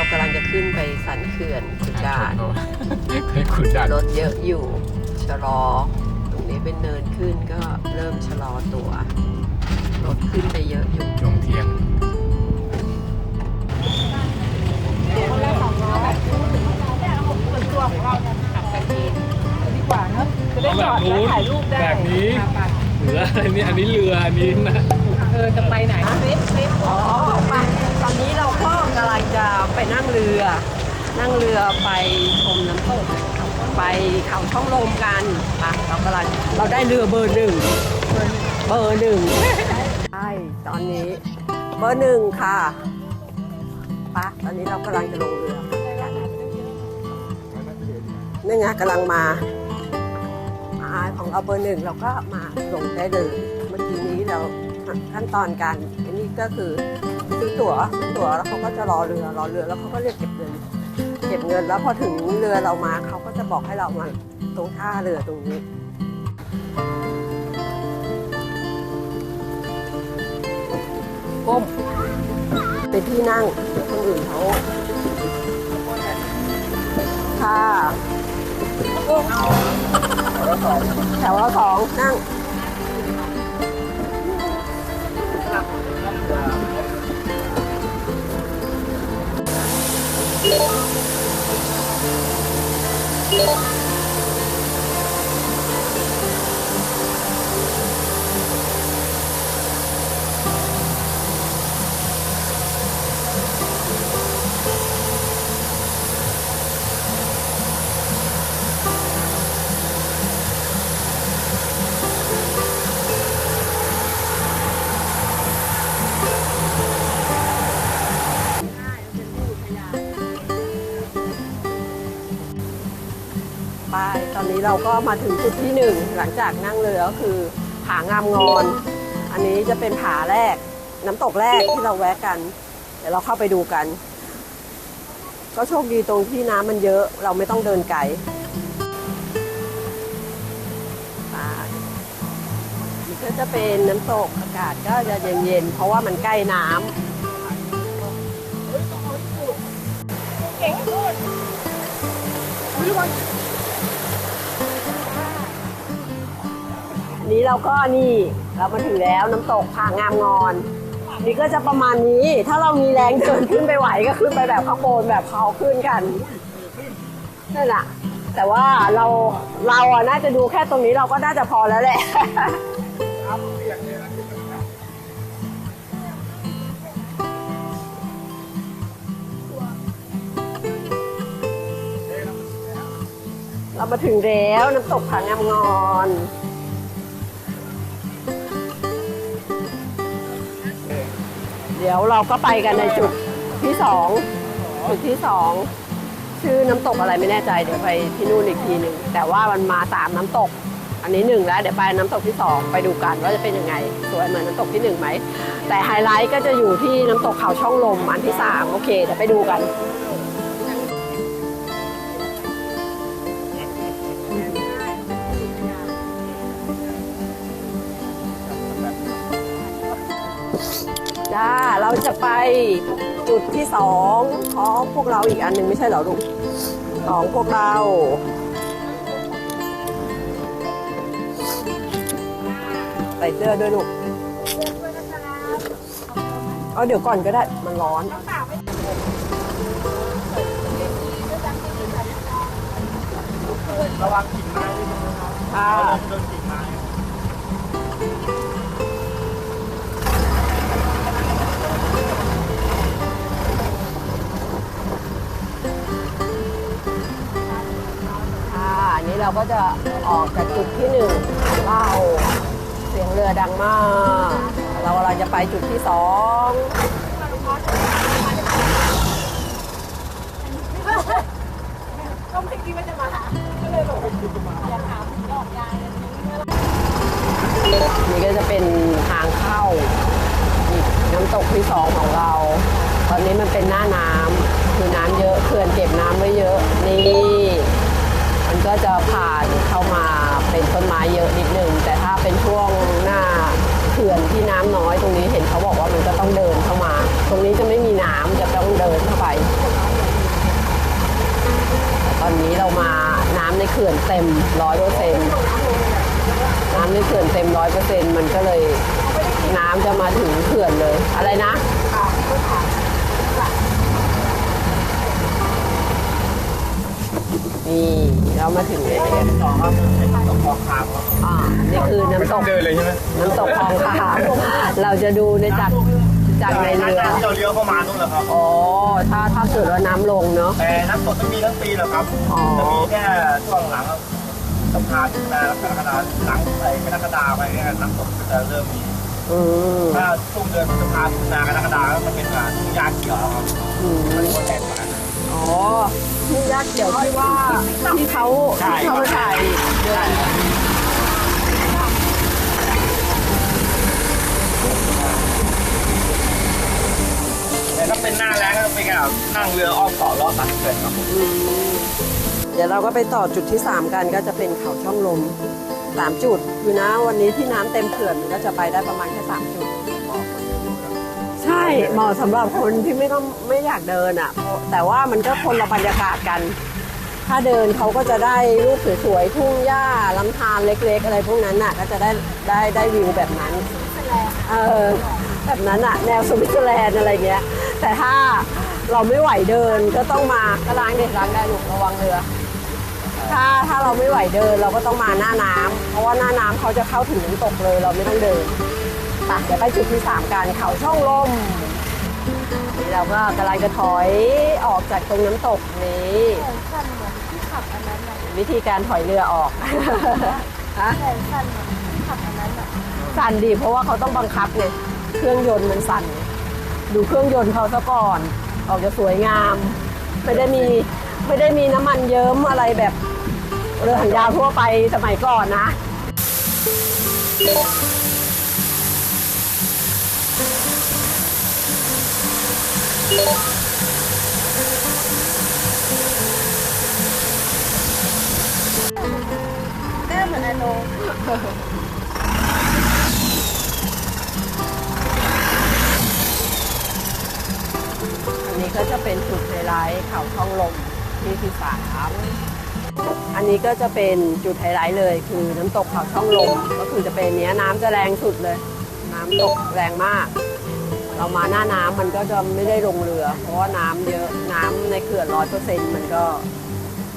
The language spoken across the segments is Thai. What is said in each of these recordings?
เรากำลังจะขึ้นไปสันเขื่อนขุนด่านเคยขุนด่านรถเยอะอยู่ ชะลอ ตรงนี้เป็นเนินขึ้นก็เริ่มชะลอตัว รถขึ้นไปเยอะอยู่ช่วงเที่ยงเอาแบบนู้นแบบนี้เหลืออันนี้อันนี้เรืออันนี้นะ เออจะไปไหนอ๋อไปตอนนี้เรา กำลังจะไปนั่งเรือ นั่งเรือไปชมน้ำตกไปเขาช่องลมกันไปเรากำลังเราได้เรือเบอร์หนึ่งเบอร์หนึ่งใช่ตอนนี้เบอร์หนึ่งค่ะปะตอนนี้เรากำลังจะลงเรือนี่ไงกำลังมามาของเราเบอร์หนึ่งเราก็มาลงได้เลยเมื่อกี้นี้เราขั้นตอนการอันนี้ก็คือ ซื้อตั๋วซื้อตั๋วแล้วเขาก็จะรอเรือรอเรือแล้วเขาก็เรียกเก็บเงินเก็บเงินแล้วพอถึงเรือเรามาเขาก็จะบอกให้เรามาตรงท่าเรือตรงนี้ก้มเป็นที่นั่งคนอื่นเขาค่ะแถวละสองนั่ง Yeah. ปตอนนี้เราก็มาถึงจุดที่หนึ่งหลังจากนั่งเรือก็คือผางามงอน อันนี้จะเป็นผาแรก น้ำตกแรกที่เราแวะกัน เดี๋ยวเราเข้าไปดูกัน ก็โชคดีตรงที่น้ำมันเยอะ เราไม่ต้องเดินไกลก็จะเป็นน้ำตกอากาศก็จะเย็นๆเพราะว่ามันใกล้น้ำ นี้เราก็นี่เรามาถึงแล้วน้ำตกผางามงอน นี่ก็จะประมาณนี้ถ้าเรามีแรงเดินขึ้นไปไหวก็ขึ้นไปแบบข้างบนแบบเขาขึ้นกันนั่นแหละแต่ว่าเราเราอะน่าจะดูแค่ตรงนี้เราก็น่าจะพอแล้วแหละเรามาถึงแล้วน้ำตกผางามงอน เดี๋ยวเราก็ไปกันในจุดที่สองจุดที่สองชื่อน้ำตกอะไรไม่แน่ใจเดี๋ยวไปที่นู่นอีกทีหนึ่งแต่ว่ามันมาสามน้ำตก อันนี้หนึ่งแล้วเดี๋ยวไปน้ำตกที่สองไปดูกันว่าจะเป็นยังไงสวยเหมือนน้ำตกที่หนึ่งไหมแต่ไฮไลท์ก็จะอยู่ที่น้ำตกเขาช่องลมอันที่สามโอเคเดี๋ยวไปดูกัน จ้าเราจะไปจุดที่สองของพวกเราอีกอันหนึ่งไม่ใช่เหรอลูกของพวกเราใส่เสื้อด้วยลูกเอาเดี๋ยวก่อนก็ได้มันร้อนระวังกิ่งไม้ด้วยนะครับ จะออกจากจุดที่หนึ่งเล่าเสียงเรือดังมาก เราเราจะไปจุดที่สองก็ไม่คิดว่าจะมาหาก็เลยแบบอยากหาผีอกยายนี่ก็จะเป็นทางน้ำตกที่สองของเรา ตอนนี้มันเป็นหน้าน้ำคือน้ำเยอะเขื่อนเก็บน้ำไว้เยอะ นี่ มันก็จะผ่านเข้ามาเป็นต้นไม้เยอะนิดนึง แต่ถ้าเป็นช่วงหน้าเขื่อนที่น้ำน้อยตรงนี้เห็นเขาบอกว่ามันก็ต้องเดินเข้ามา ตรงนี้จะไม่มีน้ำจะต้องเดินเข้าไปแต่ตอนนี้เรามาน้ำในเขื่อนเต็มร้อยเปอร์เซ็นต์น้ำในเขื่อนเต็มร้อยเปอร์เซ็นต์มันก็เลยน้ำจะมาถึงเขื่อนเลย อะไรนะนี่เรามาถึงเลยสองครับเป็นตกคลองคามครับอ่านี่คือน้ำตต้อกงเดินเลยใช่ไหมน้ำตกคลองคามเราจะดูในจาก จากในเรือ ที่เราเลี้ยวเข้ามานู่นแหละครับ อ๋อ ถ้าถ้าเกิดว่าน้ำลงเนาะ แต่น้ำตกไม่มีทั้งปีหรอกครับ อ๋อ จะมีแค่ช่วงหลังสะพานขึ้นมากรกฎาหลังไปกรกฎาไปเนี่ยน้ำตกก็จะเริ่มมี อืมถ้าช่วงเดือนพฤษภาคมนากรกฎาก็มันเป็นอ่าทุ่งหญ้าเขียวครับอืมมันก็แตกต่างอ๋อนี่ยากเดี๋ยวที่ว่าที่เขาใช่ ที่เขามาถ่ายเดือน ถ้าเป็นหน้าแล้งก็จะเป็นแบบนั่งเรืออ้อมเกาะล้อตัดเกินครับอืมเดี๋ยวเราก็ไปต่อจุดที่ 3 กันก็จะเป็นเขาช่องลมสามจุดอยู่นะวันนี้ที่น้ำเต็มเขื่อนก็จะไปได้ประมาณแค่สามจุด ใช่เหมาะสำหรับคนที่ไม่ต้องไม่อยากเดินอะเพราะแต่ว่ามันก็คนละบรรยากาศกัน ถ้าเดินเขาก็จะได้รูปสวยๆทุ่งหญ้าลำธารเล็กๆ อะไรพวกนั้นน่ะ ก็จะได้ได้ได้วิวแบบนั้น เออแบบนั้นอะ แนวสวิตเซอร์แลนด์อะไรเงี้ย แต่ถ้าเราไม่ไหวเดินก็ต้องมาก็ล้างเด็ดล้างได้หนุกระวังเรือ ถ้าถ้าเราไม่ไหวเดินเราก็ต้องมาหน้าน้ำเพราะว่าหน้าน้ำเขาจะเข้าถึงน้ำตกเลยเราไม่ต้องเดินไปเดี๋ยวไปจุดที่สามกันเขาช่องลมนี่เราก็กำลังจะถอยออกจากตรงน้ำตกนี้สั้นเหมือนที่ขับอันนั้นวิธีการถอยเรือออกฮะสั้นเหมือนที่ขับอันนั้นสั่นดีเพราะว่าเขาต้องบังคับไงเครื่องยนต์มันสั่น ดูเครื่องยนต์เขาซะก่อน ออกจะสวยงาม ไม่ได้มีไม่ได้มีน้ำมันเยิ้มอะไรแบบเรือหางยาวทั่วไปสมัยก่อนนะหน้าเหมือนอโนอัน ที่ที่สามอันนี้ก็จะเป็นจุดไฮไลท์เลย คือน้ำตกเขาช่องลมก็คือจะเป็นเนี้ยน้ำจะแรงสุดเลย น้ำตกแรงมาก เรามาหน้าน้ำมันก็จะไม่ได้ลงเรือ เพราะว่าน้ำเยอะน้ำในเขื่อนร้อยเปอร์เซ็นต์มันก็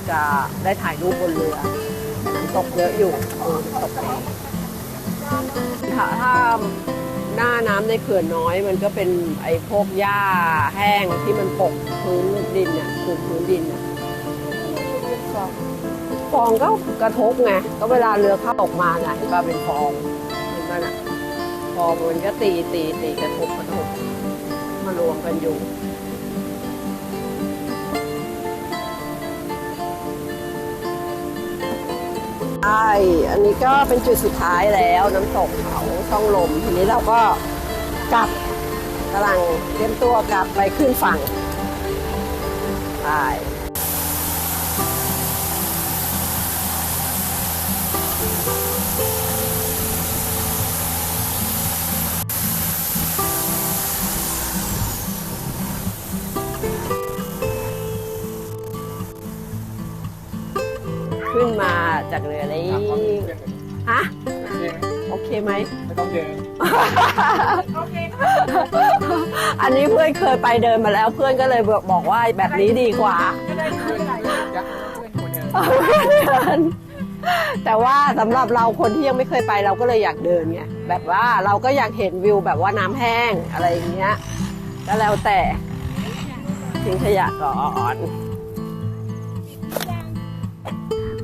จะได้ถ่ายรูปบนเรือน้ำตกเยอะอยู่ตกแรงถ้าถ้าหน้าน้ำในเขื่อนน้อยมันก็เป็นไอ้พวกหญ้าแห้งที่มันปกพื้นดินอะคือพื้นดินอะ ฟองก็กระทบไง ก็เวลาเรือเข้าออกมาไงเห็นป่ะเป็นฟองเห็นป่ะน่ะพอมันก็ตีตีตีกระทบกระทบมารวมกันอยู่ใช่อันนี้ก็เป็นจุดสุดท้ายแล้วน้ำตกเขาช่องลม ทีนี้เราก็กลับกำลังเตรียมตัวกลับไปขึ้นฝั่งใช่ จากเรือนี้ฮะโอเคไหมไม่ต้องเดินอันนี้เพื่อนเคยไปเดินมาแล้วเพื่อนก็เลยบอกบอกว่าแบบนี้ดีกว่าเดินแต่ว่าสำหรับเราคนที่ยังไม่เคยไปเราก็เลยอยากเดินไงแบบว่าเราก็อยากเห็นวิวแบบว่าน้ำแห้งอะไรอย่างเงี้ยก็แล้วแต่ทิ้งขยะก่อน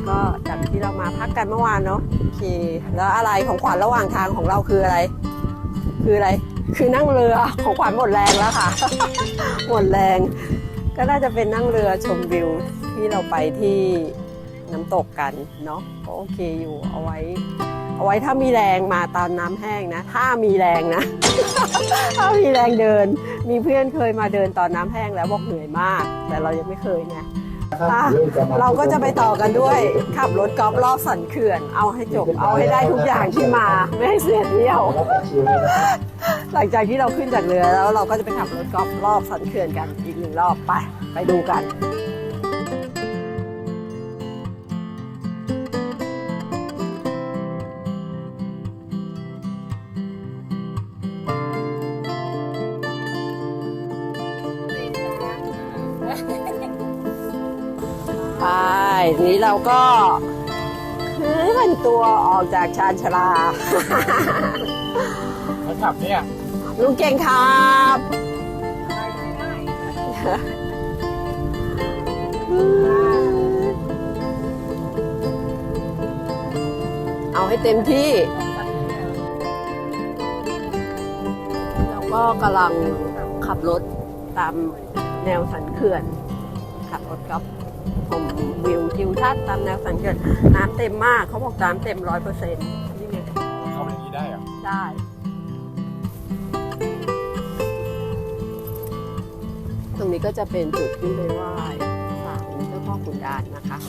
ก็จากที่เรามาพักกันเมื่อวานเนาะโอเค แล้วอะไรของขวัญระหว่างทางของเราคืออะไร คืออะไร คือนั่งเรือของขวัญหมดแรงแล้วค่ะ หมดแรง ก็น่าจะเป็นนั่งเรือชมวิวที่เราไปที่น้ำตกกันเนาะก็โอเคอยู่เอาไว้ เอาไว้ถ้ามีแรงมาตอนน้ำแห้งนะ ถ้ามีแรงนะ ถ้ามีแรงเดิน มีเพื่อนเคยมาเดินตอนน้ำแห้งแล้วบอกเหนื่อยมาก แต่เรายังไม่เคยไงะ เราก็จะไปต่อกันด้วยขับรถกอล์ฟรอบสันเขื่อน เอาให้จบ เอาให้ได้ทุกอย่างที่มา ไม่ให้เสียเที่ยว หลังจากที่เราขึ้นจากเรือแล้วเราก็จะไปขับรถกอล์ฟรอบสันเขื่อนกันอีกหนึ่งรอบไป ไปดูกัน นี้เราก็เคลื่อนตัวออกจากชานชาลาเขาขับเนี่ยลุงเก่งครับเอาให้เต็มที่แล้วก็กำลังขับรถตามแนวสันเขื่อน ขับรถกับ ชมวิวทิวทัศน์ตามแนวสันเขื่อนน้ำเต็มมากเขาบอกน้ำเต็มร้อยเปอร์เซ็นต์นี่ไงเขาเป็นอย่างนี้ได้เหรอได้ตรงนี้ก็จะเป็นจุดที่ไปไหว้ศาลเจ้าพ่อขุนด่านนะคะ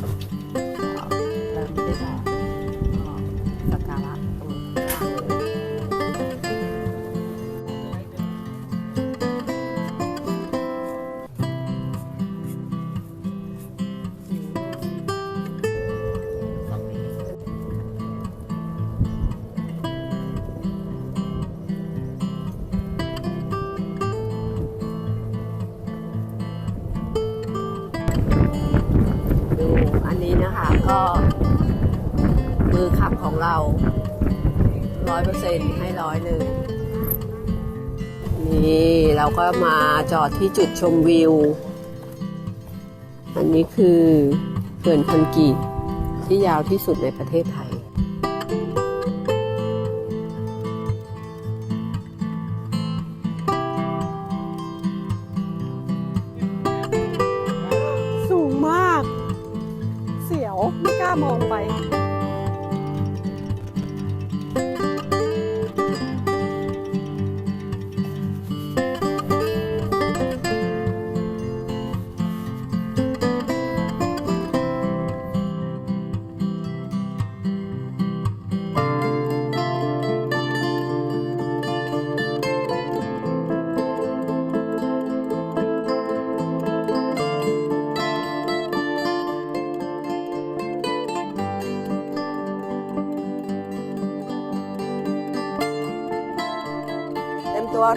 ก็มือขับของเราร้อยเปอร์เซ็นต์ให้ร้อยหนึ่งนี่เราก็มาจอดที่จุดชมวิว อันนี้คือเขื่อนคอนกรีตที่ยาวที่สุดในประเทศไทย 5โมงไป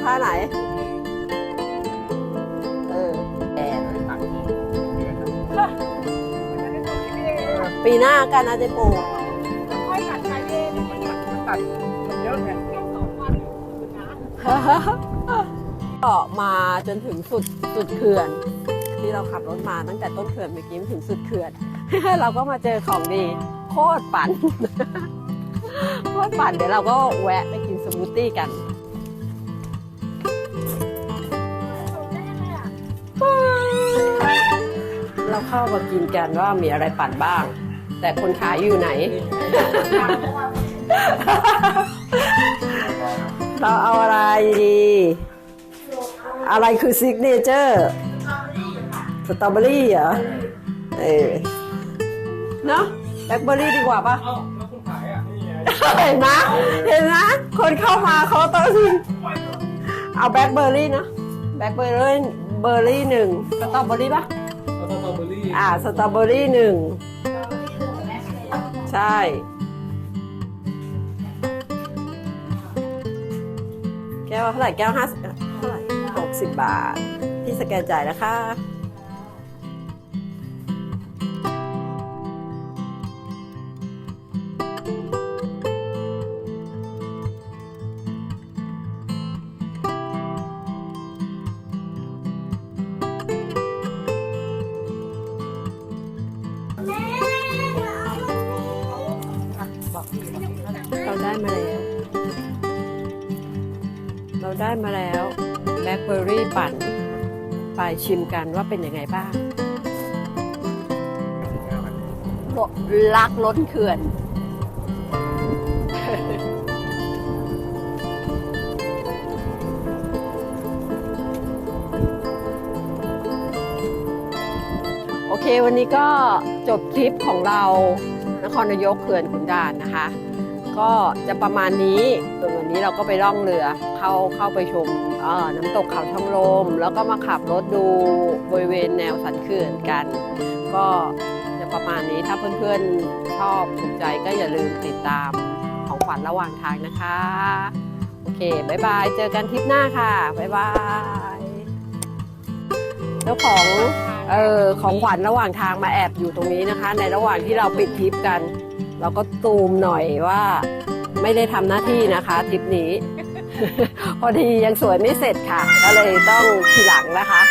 ท่าไหน เออแดดปีหน้ากันอาจจะปลูกตัดเยอะไงก็มาจนถึงสุดสุดเขื่อน ที่เราขับรถมาตั้งแต่ต้นเขื่อนเมื่อกี้ถึงสุดเขื่อน เราก็มาเจอของดี โคตรปั่นโคตรปั่นเดี๋ยวเราก็แวะไปกินสมูทตี้กัน เราเข้ามากินกันว่ามีอะไรปั่นบ้าง แต่คนขายอยู่ไหน เราเอาอะไรดี อะไรคือซิกเนเจอร์สตรอเบอรี่เหรอ เออเนาะแบล็คเบอรี่ดีกว่าปะเห็นไหมเห็นไหมคนเข้ามาเขาต้องเอาแบล็คเบอรี่นะแบล็คเบอร์รี่เบอร์รี่หนึ่งสตรอเบอรี่ปะ อ่าสตรอเบอรี่หนึ่งใช่ แก้วเท่าไหร่แก้วห้าสิบเท่าไหร่หกสิบบาท พี่สแกนจ่ายนะคะ มาแล้วแบล็คเบอร์รี่ปั่น ไปชิมกันว่าเป็นยังไงบ้างรักล้นเขื่อน โอเควันนี้ก็จบทริปของเรา นครนายกเขื่อนขุนด่านนะคะ ก็จะประมาณนี้ส่วนวันนี้เราก็ไปล่องเรือ เข้าเข้าไปชมน้ำตกเขาช่องลม แล้วก็มาขับรถดูบริเวณแนวสันเขื่อนกัน ก็จะประมาณนี้ถ้าเพื่อนๆชอบถูกใจก็อย่าลืมติดตามของขวัญระหว่างทางนะคะ โอเคบายบาย เจอกันทริปหน้าค่ะบายบายเจ้าของเออของขวัญระหว่างทางมาแอบอยู่ตรงนี้นะคะ ในระหว่างที่เราปิดทริปกัน เราก็ตูมหน่อยว่าไม่ได้ทำหน้าที่นะคะทริปนี้ พอดียังสวยไม่เสร็จค่ะ ก็เลยต้องทีหลังนะคะ